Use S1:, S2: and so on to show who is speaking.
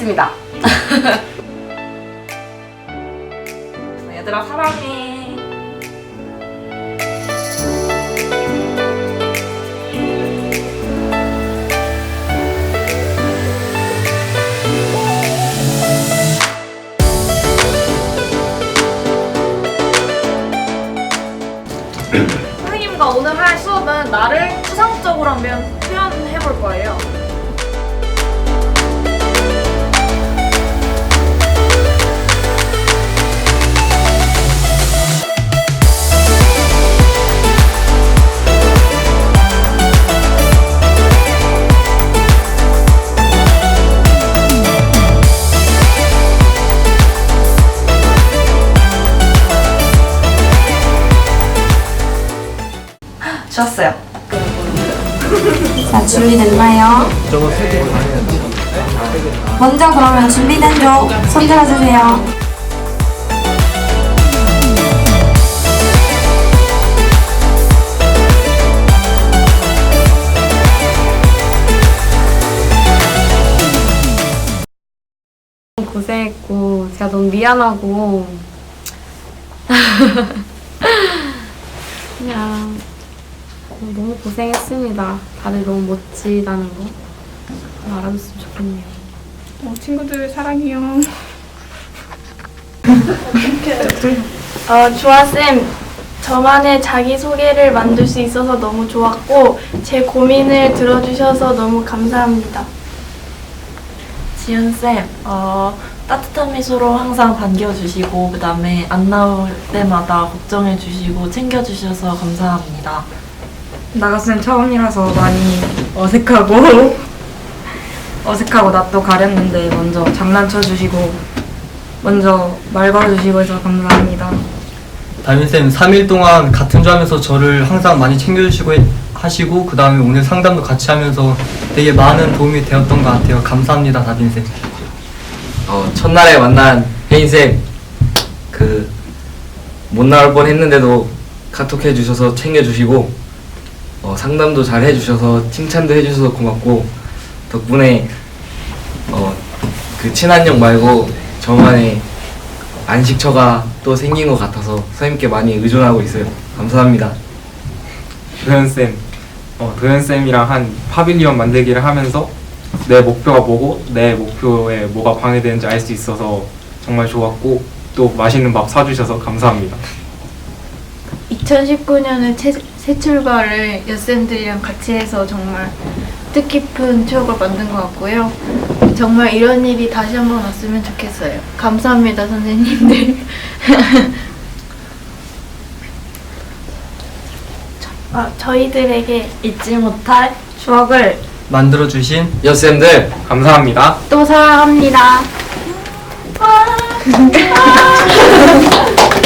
S1: 있습니다. 얘들아 사랑해. 선생님과 오늘 할 수업은 나를 추상적으로 한번 표현해 볼 거예요. 좋았어요.
S2: 자, 준비됐나요? 먼저 그러면 준비된 쪽 손 들어 주세요. 고생했고 제가 너무 미안하고 그냥 너무 고생했습니다. 다들 너무 멋지다는 거 알아줬으면 좋겠네요.
S3: 어, 친구들 사랑해요.
S4: 어, 주아쌤, 저만의 자기소개를 만들 수 있어서 너무 좋았고, 제 고민을 들어주셔서 너무 감사합니다.
S5: 지윤쌤, 어, 따뜻한 미소로 항상 반겨주시고, 그 다음에 안 나올 때마다 걱정해주시고, 챙겨주셔서 감사합니다.
S6: 나가쌤 처음이라서 많이 어색하고 어색하고 낯도 가렸는데 먼저 장난쳐 주시고 먼저 말 걸어 주시고 해서 감사합니다.
S7: 담임쌤 3일 동안 같은 조 하면서 저를 항상 많이 챙겨주시고 해- 하시고 그 다음에 오늘 상담도 같이 하면서 되게 많은 도움이 되었던 것 같아요. 감사합니다 담임쌤.
S8: 어, 첫날에 만난 혜인쌤 그 못 나올 뻔 했는데도 카톡 해주셔서 챙겨주시고 어, 상담도 잘 해주셔서 칭찬도 해주셔서 고맙고 덕분에 어, 그 친한 형 말고 저만의 안식처가 또 생긴 것 같아서 선생님께 많이 의존하고 있어요. 감사합니다.
S9: 도현 쌤, 어, 도현 쌤이랑 한 파빌리온 만들기를 하면서 내 목표가 뭐고 내 목표에 뭐가 방해되는지 알 수 있어서 정말 좋았고 또 맛있는 밥 사주셔서 감사합니다.
S4: 2019년은 새 출발을 여쌤들이랑 같이 해서 정말 뜻깊은 추억을 만든 것 같고요. 정말 이런 일이 다시 한번 왔으면 좋겠어요. 감사합니다, 선생님들. 어, 저희들에게
S5: 잊지 못할
S6: 추억을
S7: 만들어주신
S8: 여쌤들
S9: 감사합니다.
S4: 또 사랑합니다.